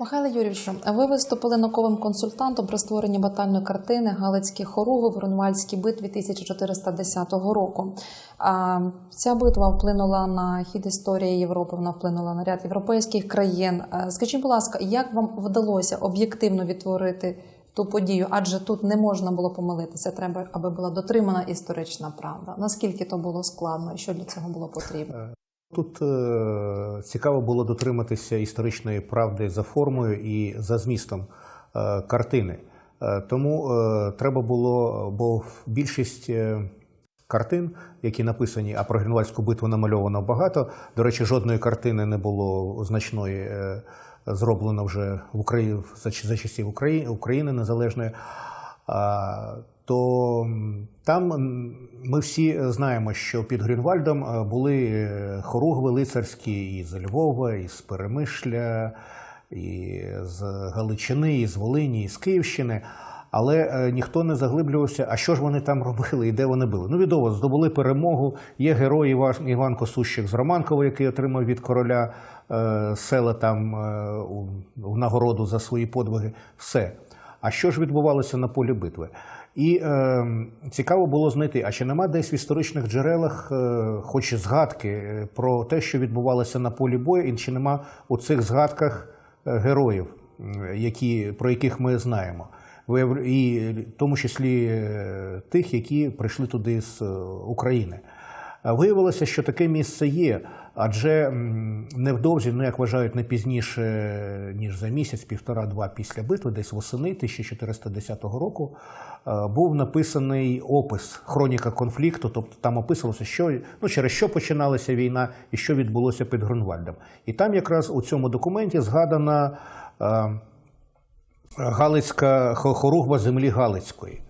Михайло Юрійовичу, ви виступили науковим консультантом при створенні батальної картини Галицькі хоруги в Рунвальській битві 1410 року. А ця битва вплинула на хід історії Європи, вона вплинула на ряд європейських країн. Е, Скажіть, будь ласка, як вам вдалося об'єктивно відтворити ту подію? Адже тут не можна було помилитися, треба, аби була дотримана історична правда. Наскільки то було складно і що для цього було потрібно? Тут е, цікаво було дотриматися історичної правди за формою і за змістом е, картини. Е, тому е, треба було, бо більшість е, картин, які написані, а про Грінвальську битву намальовано багато. До речі, жодної картини не було значної. Е, зроблено вже в Україні за, часів України, України незалежної. То там ми всі знаємо, що під Грюнвальдом е, були е, хоругви лицарські і з Львова, і з Перемишля, і з Галичини, і з Волині, і з Київщини. Але е, ніхто не заглиблювався, а що ж вони там робили і де вони були. Ну, відомо, здобули перемогу. Є герой Іван, Косущик з Романкова, який отримав від короля села там в нагороду за свої подвиги. Все. А що ж відбувалося на полі битви? І е, цікаво було знайти, а чи нема десь в історичних джерелах, е, хоч згадки е, про те, що відбувалося на полі бою, і чи нема у цих згадках е, героїв, які, про яких ми знаємо. І в тому числі е, тих, які прийшли туди з е, України. А Виявилося, що таке місце є, адже невдовзі, ну як вважають, не пізніше ніж за місяць, півтора-два після битви, десь восени 1410 року, е, був написаний опис хроніка конфлікту. Тобто там описувалося, що ну через що починалася війна і що відбулося під Грунвальдом. І там якраз у цьому документі згадана. е, Галицька хо- хоругва землі Галицької.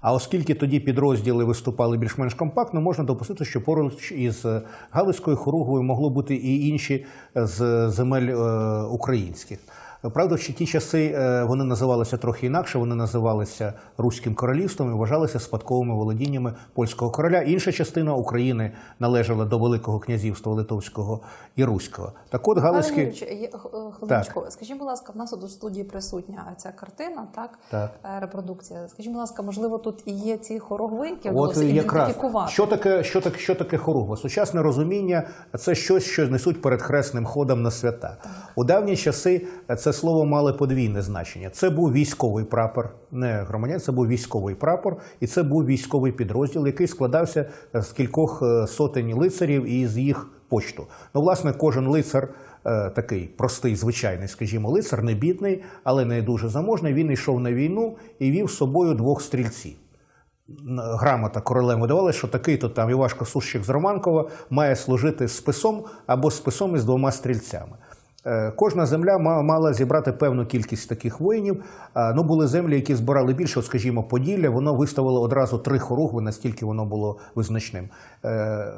А оскільки тоді підрозділи виступали більш-менш компактно, можна допустити, що поруч із е, Галицькою хоругою могло бути і інші е, з земель е, українських. Правда, в ті часи е, вони називалися трохи інакше, вони називалися Руським королівством і вважалися спадковими володіннями польського короля. Інша частина України належала до Великого князівства Литовського і Руського. Так от Галицький. Юрійович, є- х- е. Скажіть, будь ласка, в нас у студії присутня ця картина, так? Так. Е, Репродукція. Скажіть, будь ласка, можливо, тут і є ці хорогви, які От ідентифікувати? що таке, що таке, що таке хоругва? Сучасне розуміння це щось, що несуть перед хресним ходом на свята. У давні часи це слово мало подвійне значення. Це був військовий прапор, не громадян, це був військовий прапор, і це був військовий підрозділ, який складався з кількох е, сотень лицарів і з їх почту. Ну, власне, кожен лицар. е, Такий простий, звичайний, скажімо, лицар, не бідний, але не дуже заможний. Він йшов на війну і вів з собою двох стрільців грамота королем видавала, що такий-то там Івашко Сущик з Романкова має служити списом або списом із двома стрільцями. Е, Кожна земля мала зібрати певну кількість таких воїнів. Ну, були землі, які збирали більше, скажімо, Поділля, воно виставило одразу три хоругви, настільки воно було визначним. Е,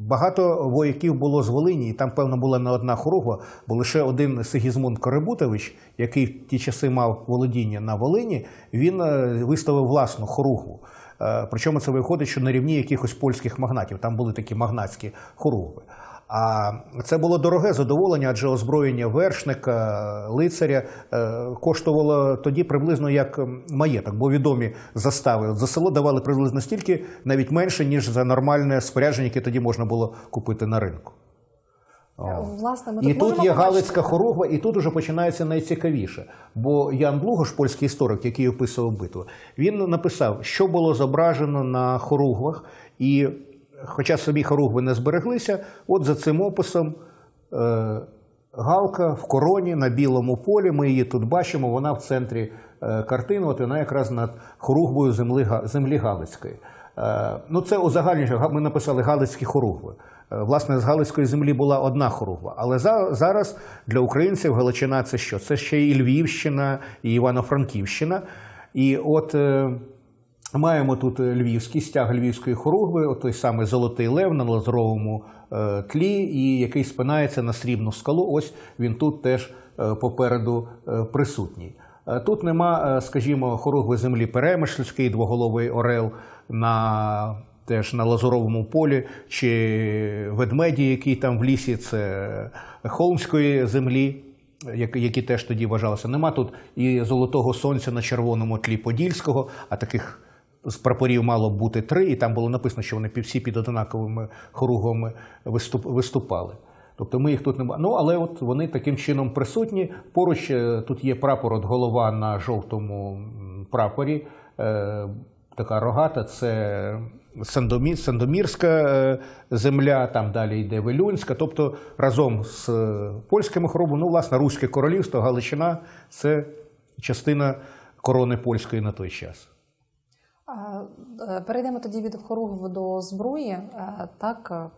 Багато вояків було з Волині, і там, певно, була не одна хоругва, бо лише один Сигізмунд Корибутович, який в ті часи мав володіння на Волині, він е, виставив власну хоругву. Е, Причому це виходить, що на рівні якихось польських магнатів. Там були такі магнатські хоругви. А це було дороге задоволення, адже озброєння вершника, лицаря е, коштувало тоді приблизно як маєток, бо відомі застави за село давали приблизно стільки, навіть менше, ніж за нормальне спорядження, яке тоді можна було купити на ринку. О. Власне, ми І тут тут є побачити- Галицька хоругва, і тут уже починається найцікавіше. Бо Ян Блугош, польський історик, який описував битву, він написав, що було зображено на хоругвах, і хоча самі хоругви не збереглися, от за цим описом е, галка в короні на білому полі. Ми її тут бачимо. Вона в центрі е, картини. От вона якраз над хоругвою землі, землі Галицької. Е, Ну, це узагальнюючи, Га- ми написали Галицькі хоругви. Е, Власне, з Галицької землі була одна хоругва. Але за, зараз для українців Галичина це що? Це ще і Львівщина, і Івано-Франківщина. І от е, маємо тут львівський стяг львівської хоругви, той самий Золотий Лев на лазуровому е, тлі, і який спинається на срібну скалу. Ось він тут теж е, попереду е, присутній. Е, Тут нема, е, скажімо, хоругви землі Перемишльський, двоголовий орел на теж на лазуровому полі, чи ведмеді, які там в лісі, це холмської землі, які теж тоді вважалися. Нема тут і золотого сонця на червоному тлі Подільського, а таких з прапорів мало бути три, і там було написано, що вони всі під однаковими хоругвами виступ- виступали. Тобто ми їх тут не ба- Ну, але от вони таким чином присутні. Поруч е, тут є прапор, от голова на жовтому прапорі. Е, така рогата, це Сандомі, Сандомірська е, земля, там далі йде Вилюнська. Тобто разом з польським польськими хоробами, ну, власне, Руське королівство, Галичина це частина корони польської на той час. Е, Перейдемо тоді від хоругв до зброї. Е, Так, е,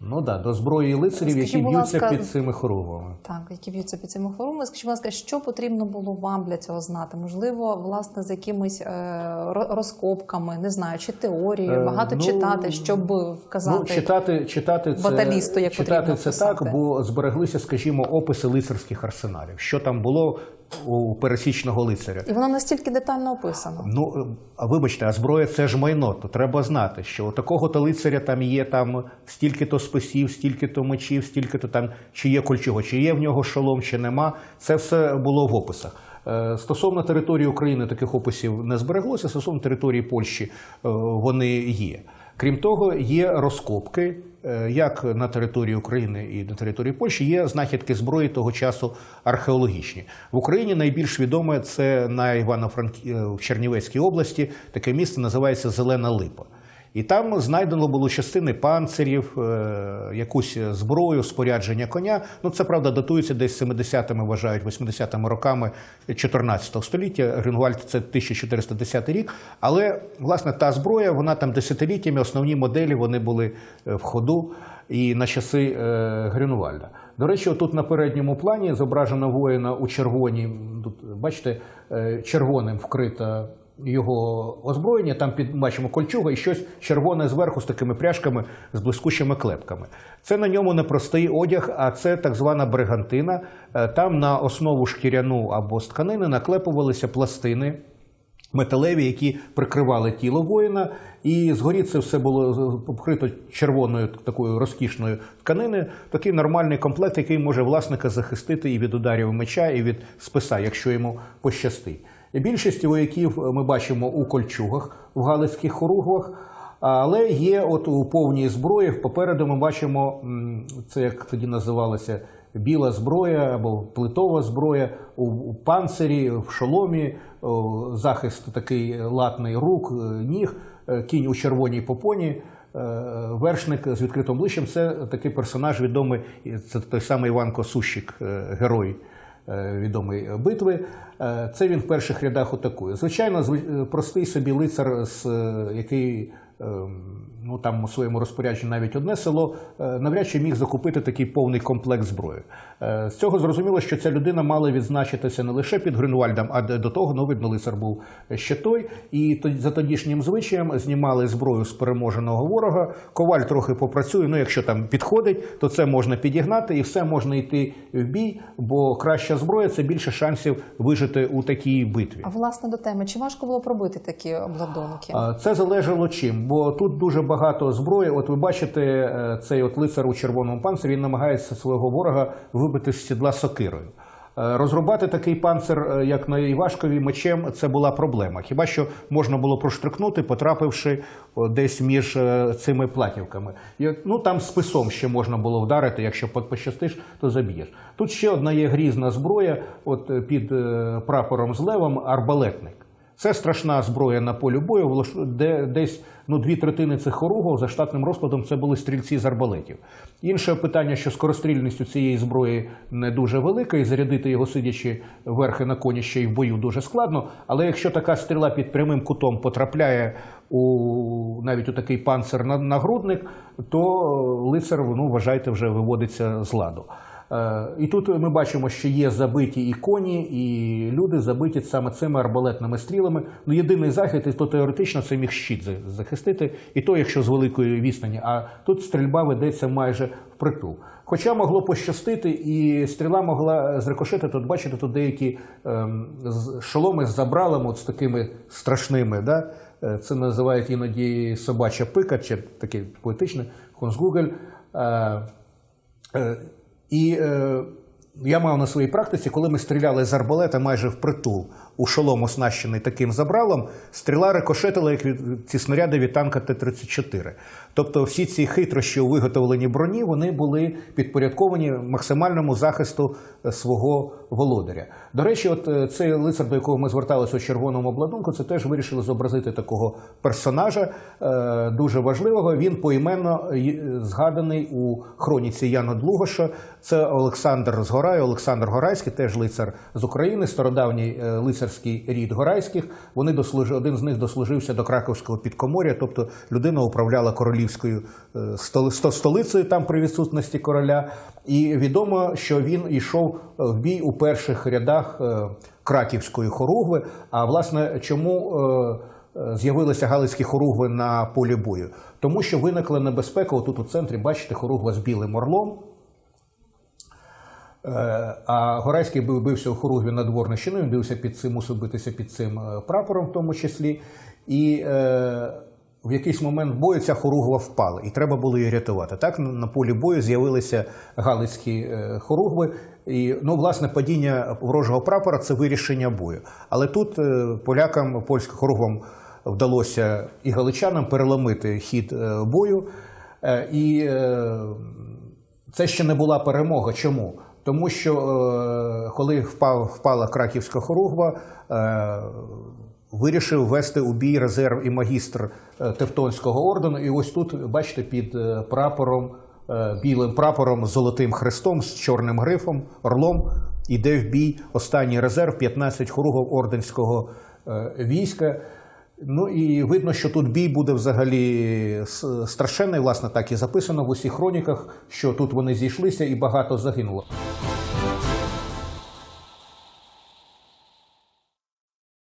Ну так, до зброї лицарів, Скажіть, які будь б'ються ласка, під цими хоругвами. так, які б'ються під цими хоругвами. Скажіть, будь ласка, що потрібно було вам для цього знати? Можливо, власне, з якимись е, розкопками, не знаю, чи теорією, Е, багато ну, читати, щоб вказати. Ну, читати, читати це, баталісту, як читати потрібно це писати. так, бо збереглися, скажімо, описи лицарських арсеналів. Що там було у пересічного лицаря? І воно настільки детально описано. Ну, а вибачте, а зброя це ж майно. То треба знати, що у такого-то лицаря там є там стільки-то списів, стільки-то мечів, стільки-то там, чи є кольчого, чи є в нього шолом, чи нема. Це все було в описах. Е, Стосовно території України таких описів не збереглося, стосовно території Польщі е, вони є. Крім того, є розкопки, е, як на території України і на території Польщі є знахідки зброї того часу археологічні. В Україні найбільш відоме це на Івано-Франкі е, Чернівецькій області. Таке місце називається Зелена Липа. І там знайдено було частини панцирів, е, якусь зброю, спорядження коня. Ну це правда датується десь 70-ми, вважають 80-ми роками 14 століття. Грюнвальд це 1410 рік. Але власне та зброя, вона там десятиліттями, основні моделі вони були е, в ходу і на часи е, Грюнвальда. До речі, тут на передньому плані зображена воїна у червоній. Тут бачите, червоним вкрита його озброєння. Там під бачимо кольчуга і щось червоне зверху з такими пряжками з блискучими клепками. Це на ньому не простий одяг, а це так звана бригантина. Е, Там на основу шкіряну або з тканини наклепувалися пластини металеві, які прикривали тіло воїна, і згорі це все було покрито червоною такою розкішною тканиною. Такий нормальний комплект, який може власника захистити і від ударів меча, і від списа, якщо йому пощастить. Більшість вояків ми бачимо у кольчугах в галицьких хоругвах. Але є от у повній зброї. Попереду ми бачимо це, як тоді називалося, біла зброя або плитова зброя у, панцирі, в шоломі, захист такий латний рук, е, ніг, е, кінь у червоній попоні. е, Вершник з відкритим обличчям це такий персонаж відомий, це той самий Іван Косущик, е, герой е, відомої битви. Е, Це він в перших рядах атакує. Звичайно, зв- е, простий собі лицар, е, який ем, ну, там у своєму розпорядженні навіть одне село, е, навряд чи міг закупити такий повний комплект зброї. Е, З цього зрозуміло, що ця людина мала відзначитися не лише під Грюнвальдом, а до того, ну, видно, лицар був ще той. І за тодішнім звичаєм знімали зброю з переможеного ворога. Коваль трохи попрацює. Ну, якщо там підходить, то це можна підігнати і все можна йти в бій, бо краща зброя це більше шансів вижити у такій битві. А власне до теми, чи важко було пробити такі обладунки? Це залежало чим, бо тут дуже багато зброї. От ви бачите, е, цей от лицар у червоному панцирі він намагається свого ворога вибити з сідла сокирою. Е, Розрубати такий панцир, е, як на Івашкові, мечем, це була проблема. Хіба що можна було проштрикнути, потрапивши десь між цими платівками. Ну там списом ще можна було вдарити, якщо пощастиш, то заб'єш. Тут ще одна є грізна зброя, от під прапором з левом арбалетник. Це страшна зброя на полі бою, де десь ну, дві третини цих хоругов за штатним розкладом це були стрільці з арбалетів. Інше питання, що скорострільністю цієї зброї не дуже велика, і зарядити його сидячи верхи на коні ще й в бою дуже складно. Але якщо така стріла під прямим кутом потрапляє у навіть у такий панцир на- нагрудник, то лицар, ну вважайте, вже виводиться з ладу. Е, І тут ми бачимо, що є забиті і коні, і люди забиті саме цими арбалетними стрілами. Ну, єдиний і то теоретично це міг щит захистити, і то, якщо з великої відстані. А тут стрільба ведеться майже впритул. Хоча могло пощастити, і стріла могла зрикошити. Тут бачите, тут деякі ем, шоломи з забралами, от з такими страшними. Да? Е, Це називають іноді собача пика, чи таке поетичне, Хонсгугель. Е, Е, І е, я мав на своїй практиці, коли ми стріляли з арбалета майже впритул у шолом, оснащений таким забралом, стріла рикошетила як від ці снаряди від танка Т-34. Тобто всі ці хитрощі у виготовленні броні вони були підпорядковані максимальному захисту е, свого володаря. До речі, от е, цей лицар, до якого ми зверталися у червоному обладунку, це теж вирішили зобразити такого персонажа е, дуже важливого. Він поіменно згаданий у хроніці Яна Длугоша. Це Олександр Згорай, Олександр Горайський, теж лицар з України, стародавній е, лицарський рід Горайських. Вони дослужи, один з них дослужився до Краковського підкомор'я, тобто людина управляла королівською е, столицею там при відсутності короля. І відомо, що він йшов е, в бій у перших рядах е, краківської хоругви. А власне, чому з'явилися галицькі хоругви на полі бою? Тому що виникла небезпека. Отут у центрі, бачите, хоругва з білим орлом. Е, А Горайський бив, бився у хоругві над Ворнищиною, він бився під цим, мусив битися під цим е, прапором, в тому числі. І е, в якийсь момент бою ця хоругва впала, і треба було її рятувати. Так на, на полі бою з'явилися галицькі хоругви. І ну, власне, падіння ворожого прапора це вирішення бою. Але тут полякам, польським хоругвам вдалося і галичанам переломити хід бою. І це ще не була перемога. Чому? Тому що е, коли впав, впала краківська хоругва, е, вирішив ввести у бій резерв і магістр е, Тевтонського ордену. І ось тут, бачите, під прапором, білим прапором з золотим хрестом, з чорним грифом, орлом, іде в бій останній резерв 15 хоругов орденського війська. Ну і видно, що тут бій буде взагалі страшенний. Власне, так і записано в усіх хроніках, що тут вони зійшлися і багато загинуло.